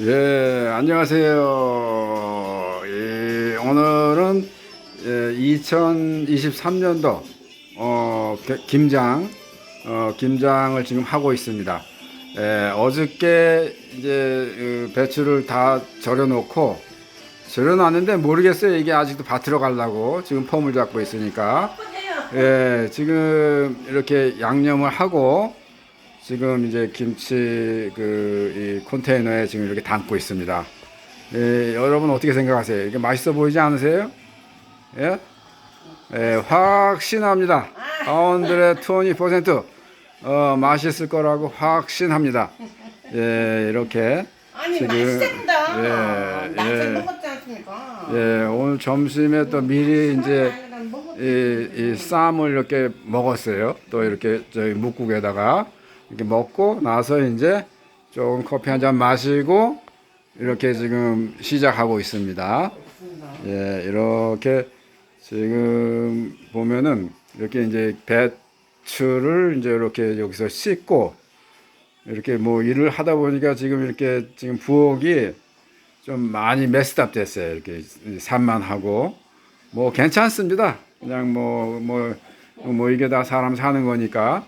예, 안녕하세요. 예, 오늘은 예, 2023년도 어, 게- 김장 어, 김장을 지금 하고 있습니다. 예, 어저께 이제 그 배추를 다 절여놓고 절여놨는데 모르겠어요. 이게 아직도 밭으로 가려고 지금 폼을 잡고 있으니까. 예, 지금 이렇게 양념을 하고 지금 이제 김치 그 이 컨테이너에 지금 이렇게 담고 있습니다. 예, 여러분 어떻게 생각하세요? 이게 맛있어 보이지 않으세요? 예? 예, 확신합니다. 가운데의 20% 어, 맛있을 거라고 확신합니다. 예, 이렇게 아니 지금, 맛있습니다. 예, 낮에 예. 먹었지 않습니까? 예, 오늘 점심에 또 미리 이제. 이, 이 쌈을 이렇게 먹었어요. 또 이렇게 저희 묵국에다가 이렇게 먹고 나서 이제 조금 커피 한 잔 마시고 이렇게 지금 시작하고 있습니다. 예, 이렇게 지금 보면은 이렇게 이제 배추를 이제 이렇게 여기서 씻고 이렇게 뭐 일을 하다 보니까 지금 이렇게 지금 부엌이 좀 많이 메스답 됐어요. 이렇게 산만 하고 뭐 괜찮습니다. 그냥 뭐 뭐뭐 이게 다 사람 사는 거니까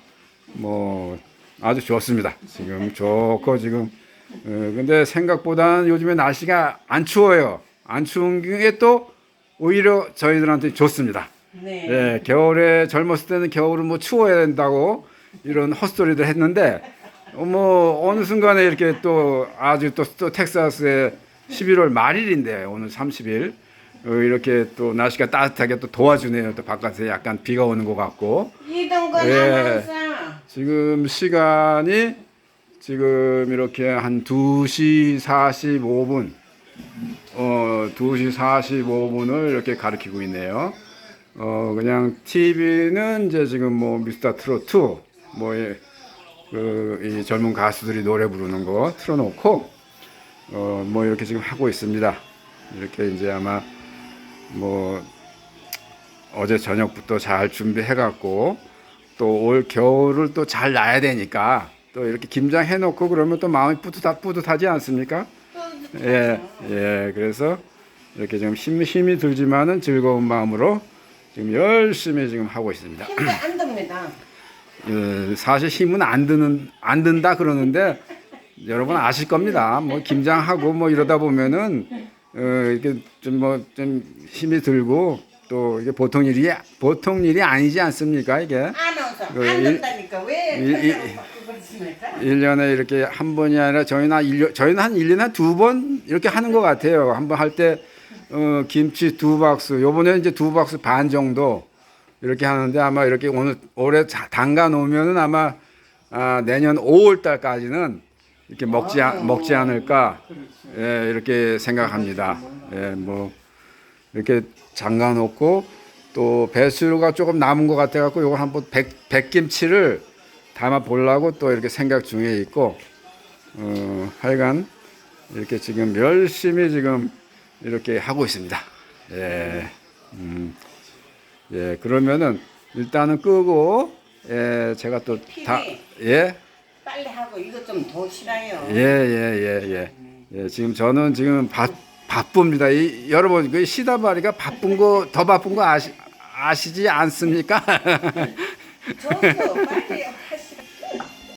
뭐 아주 좋습니다. 지금 좋고 지금 어, 근데 생각보다는 요즘에 날씨가 안 추워요. 안 추운 게 또 오히려 저희들한테 좋습니다. 네. 예, 겨울에 젊었을 때는 겨울은 뭐 추워야 된다고 이런 헛소리들 했는데 어, 뭐 어느 순간에 이렇게 또 아주 또, 또 텍사스에 11월 말일인데 오늘 30일 어, 이렇게 또 날씨가 따뜻하게 또 도와주네요. 또 바깥에 약간 비가 오는 것 같고 이동건 예. 아나운서. 지금 시간이 지금 이렇게 한 2시 45분 어 2시 45분을 이렇게 가리키고 있네요. 어 그냥 TV는 이제 지금 뭐 미스터 트로트 뭐그이 젊은 가수들이 노래 부르는 거 틀어놓고 어 뭐 이렇게 지금 하고 있습니다. 이렇게 이제 아마 뭐 어제 저녁부터 잘 준비해갖고 또 올 겨울을 또 잘 나야 되니까 또 이렇게 김장 해놓고 그러면 또 마음이 뿌듯하, 뿌듯하지 않습니까? 예, 예. 그래서 이렇게 지금 힘, 힘이 들지만은 즐거운 마음으로 지금 열심히 지금 하고 있습니다. 힘도 안 듭니다. 예, 사실 힘은 안 드는 안 든다 그러는데 여러분 아실 겁니다. 뭐 김장하고 뭐 이러다 보면은 어, 이렇게 좀 뭐 좀 힘이 들고 또 이게 보통 일이 보통 일이 아니지 않습니까 이게 그 안 일- 된다니까 왜 일- 일- 바꾸고 그러십니까? 일년에 이렇게 한 번이 아니라 저희는 한 1년, 저희는 한 1년에 한두번 이렇게 하는 것 같아요. 한 번 할 때, 어, 김치 두 박스, 요번에 이제 두 박스 반 정도 이렇게 하는데 아마 이렇게 오늘, 올해 자- 담가 놓으면은 아마, 아, 내년 5월 달까지는 이렇게 먹지, 않- 먹지 않을까, 예, 이렇게 생각합니다. 예, 뭐, 이렇게 잠가 놓고 또 배수가 조금 남은 것 같아 갖고 요거 한번 백, 백김치를 담아 보려고 또 이렇게 생각 중에 있고 어, 하여간 이렇게 지금 열심히 지금 이렇게 하고 있습니다. 예. 음. 예, 그러면은 일단은 끄고 예, 제가 또 다 예. 빨리 하고 이거 좀더 싫어요. 예, 예, 예, 예. 예, 지금 저는 지금 바, 바쁩니다. 이, 여러분, 그 시다바리가 바쁜 거, 더 바쁜 거 아시, 아시지 않습니까? 저도 빨리